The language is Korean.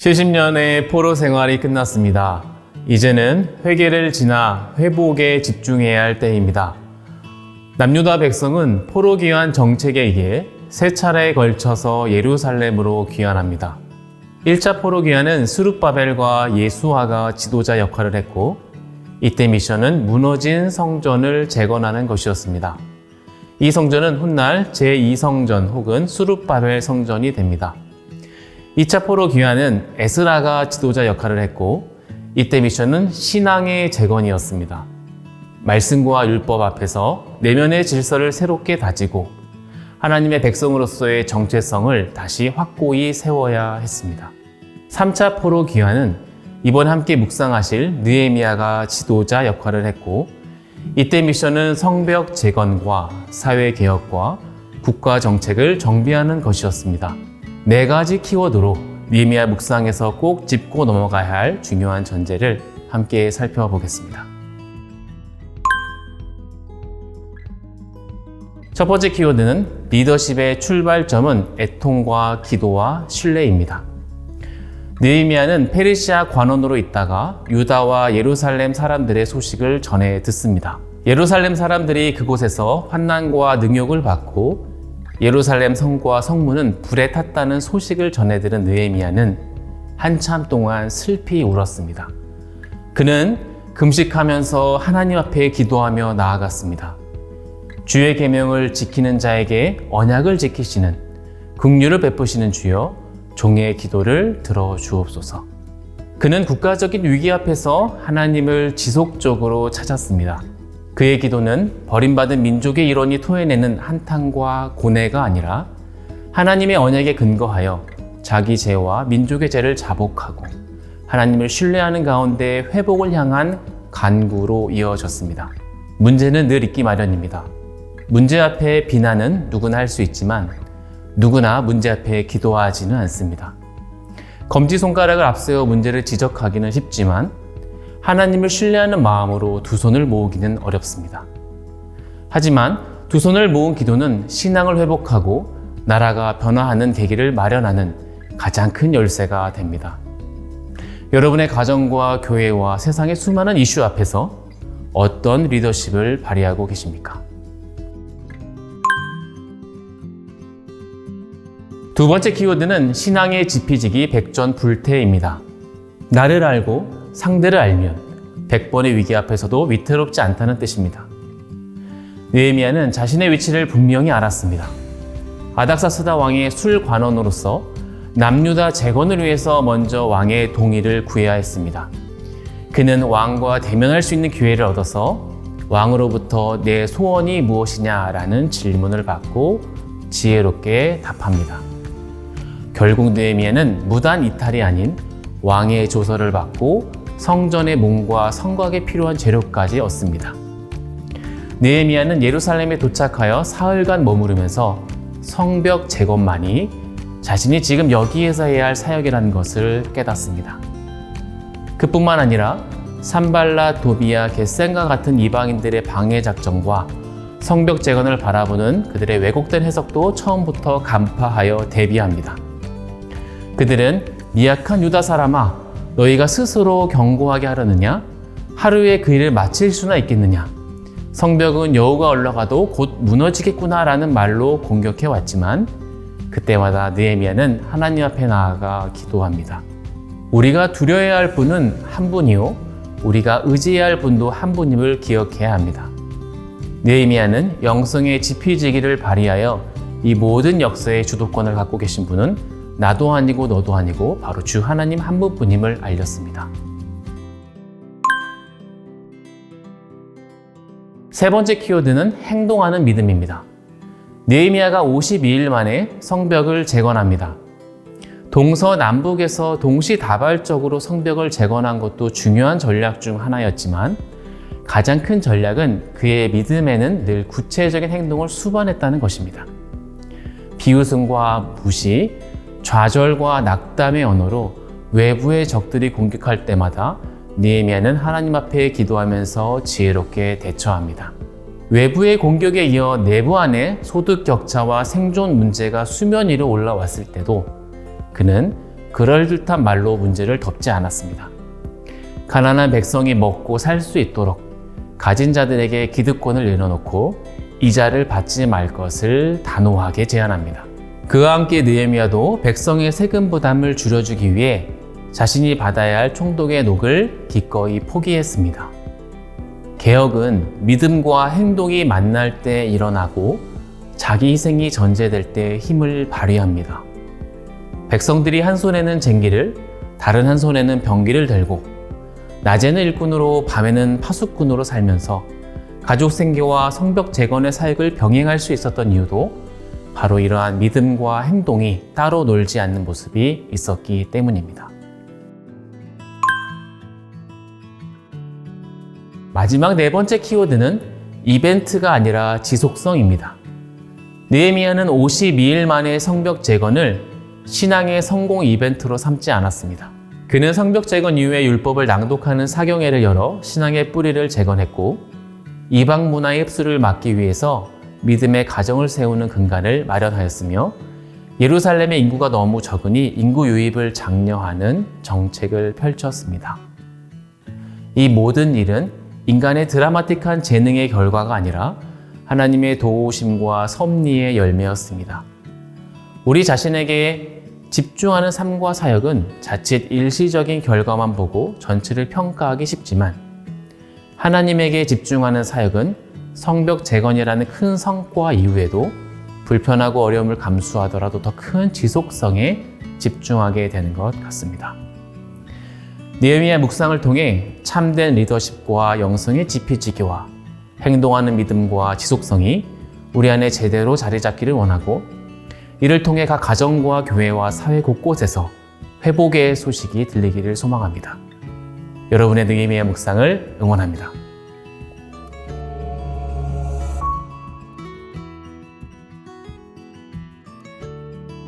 70년의 포로 생활이 끝났습니다. 이제는 회개를 지나 회복에 집중해야 할 때입니다. 남유다 백성은 포로 귀환 정책에 의해 세 차례에 걸쳐서 예루살렘으로 귀환합니다. 1차 포로 귀환은 수룹바벨과 예수아가 지도자 역할을 했고 이때 미션은 무너진 성전을 재건하는 것이었습니다. 이 성전은 훗날 제2성전 혹은 수룹바벨 성전이 됩니다. 2차 포로 귀환은 에스라가 지도자 역할을 했고 이때 미션은 신앙의 재건이었습니다. 말씀과 율법 앞에서 내면의 질서를 새롭게 다지고 하나님의 백성으로서의 정체성을 다시 확고히 세워야 했습니다. 3차 포로 귀환은 이번 함께 묵상하실 느에미아가 지도자 역할을 했고 이때 미션은 성벽 재건과 사회 개혁과 국가 정책을 정비하는 것이었습니다. 네 가지 키워드로 니미아 묵상에서 꼭 짚고 넘어가야 할 중요한 전제를 함께 살펴보겠습니다. 첫 번째 키워드는 리더십의 출발점은 애통과 기도와 신뢰입니다. 느헤미야는 페르시아 관원으로 있다가 유다와 예루살렘 사람들의 소식을 전해 듣습니다. 예루살렘 사람들이 그곳에서 환난과 능욕을 받고 예루살렘 성과 성문은 불에 탔다는 소식을 전해 들은 느헤미야는 한참 동안 슬피 울었습니다. 그는 금식하면서 하나님 앞에 기도하며 나아갔습니다. 주의 계명을 지키는 자에게 언약을 지키시는 긍휼을 베푸시는 주여 종의 기도를 들어 주옵소서. 그는 국가적인 위기 앞에서 하나님을 지속적으로 찾았습니다. 그의 기도는 버림받은 민족의 일원이 토해내는 한탄과 고뇌가 아니라 하나님의 언약에 근거하여 자기 죄와 민족의 죄를 자복하고 하나님을 신뢰하는 가운데 회복을 향한 간구로 이어졌습니다. 문제는 늘 있기 마련입니다. 문제 앞에 비난은 누구나 할 수 있지만 누구나 문제 앞에 기도하지는 않습니다. 검지손가락을 앞세워 문제를 지적하기는 쉽지만 하나님을 신뢰하는 마음으로 두 손을 모으기는 어렵습니다. 하지만 두 손을 모은 기도는 신앙을 회복하고 나라가 변화하는 계기를 마련하는 가장 큰 열쇠가 됩니다. 여러분의 가정과 교회와 세상의 수많은 이슈 앞에서 어떤 리더십을 발휘하고 계십니까? 두 번째 키워드는 신앙의 지피지기 백전불태입니다. 나를 알고 상대를 알면 100번의 위기 앞에서도 위태롭지 않다는 뜻입니다. 느헤미야는 자신의 위치를 분명히 알았습니다. 아닥사스다 왕의 술관원으로서 남유다 재건을 위해서 먼저 왕의 동의를 구해야 했습니다. 그는 왕과 대면할 수 있는 기회를 얻어서 왕으로부터 내 소원이 무엇이냐라는 질문을 받고 지혜롭게 답합니다. 결국 느헤미야는 무단 이탈이 아닌 왕의 조서를 받고 성전의 문과 성곽에 필요한 재료까지 얻습니다. 느헤미야는 예루살렘에 도착하여 사흘간 머무르면서 성벽 재건만이 자신이 지금 여기에서 해야 할 사역이라는 것을 깨닫습니다. 그뿐만 아니라 산발라, 도비아, 겟센과 같은 이방인들의 방해 작전과 성벽 재건을 바라보는 그들의 왜곡된 해석도 처음부터 간파하여 대비합니다. 그들은 미약한 유다 사람아, 너희가 스스로 경고하게 하려느냐? 하루에 그 일을 마칠 수나 있겠느냐? 성벽은 여우가 올라가도 곧 무너지겠구나라는 말로 공격해 왔지만 그때마다 느헤미야는 하나님 앞에 나아가 기도합니다. 우리가 두려워해야 할 분은 한 분이요 우리가 의지해야 할 분도 한 분임을 기억해야 합니다. 느헤미야는 영성의 지피지기를 발휘하여 이 모든 역사의 주도권을 갖고 계신 분은 나도 아니고 너도 아니고 바로 주 하나님 한 분뿐임을 알렸습니다. 세 번째 키워드는 행동하는 믿음입니다. 느헤미야가 52일 만에 성벽을 재건합니다. 동서남북에서 동시다발적으로 성벽을 재건한 것도 중요한 전략 중 하나였지만 가장 큰 전략은 그의 믿음에는 늘 구체적인 행동을 수반했다는 것입니다. 비웃음과 무시, 좌절과 낙담의 언어로 외부의 적들이 공격할 때마다 니에미아는 하나님 앞에 기도하면서 지혜롭게 대처합니다. 외부의 공격에 이어 내부 안에 소득 격차와 생존 문제가 수면 위로 올라왔을 때도 그는 그럴듯한 말로 문제를 덮지 않았습니다. 가난한 백성이 먹고 살 수 있도록 가진 자들에게 기득권을 내려놓고 이자를 받지 말 것을 단호하게 제안합니다. 그와 함께 느헤미야도 백성의 세금 부담을 줄여주기 위해 자신이 받아야 할 총독의 녹을 기꺼이 포기했습니다. 개혁은 믿음과 행동이 만날 때 일어나고 자기 희생이 전제될 때 힘을 발휘합니다. 백성들이 한 손에는 쟁기를 다른 한 손에는 병기를 들고 낮에는 일꾼으로 밤에는 파수꾼으로 살면서 가족 생계와 성벽 재건의 사역을 병행할 수 있었던 이유도 바로 이러한 믿음과 행동이 따로 놀지 않는 모습이 있었기 때문입니다. 마지막 네 번째 키워드는 이벤트가 아니라 지속성입니다. 느헤미야는 52일 만에 성벽 재건을 신앙의 성공 이벤트로 삼지 않았습니다. 그는 성벽 재건 이후에 율법을 낭독하는 사경회를 열어 신앙의 뿌리를 재건했고 이방 문화의 흡수를 막기 위해서 믿음의 가정을 세우는 근간을 마련하였으며 예루살렘의 인구가 너무 적으니 인구 유입을 장려하는 정책을 펼쳤습니다. 이 모든 일은 인간의 드라마틱한 재능의 결과가 아니라 하나님의 도우심과 섭리의 열매였습니다. 우리 자신에게 집중하는 삶과 사역은 자칫 일시적인 결과만 보고 전체를 평가하기 쉽지만 하나님에게 집중하는 사역은 성벽 재건이라는 큰 성과 이후에도 불편하고 어려움을 감수하더라도 더 큰 지속성에 집중하게 되는 것 같습니다. 느헤미야 묵상을 통해 참된 리더십과 영성의 지피지기와 행동하는 믿음과 지속성이 우리 안에 제대로 자리 잡기를 원하고 이를 통해 각 가정과 교회와 사회 곳곳에서 회복의 소식이 들리기를 소망합니다. 여러분의 느헤미야 묵상을 응원합니다.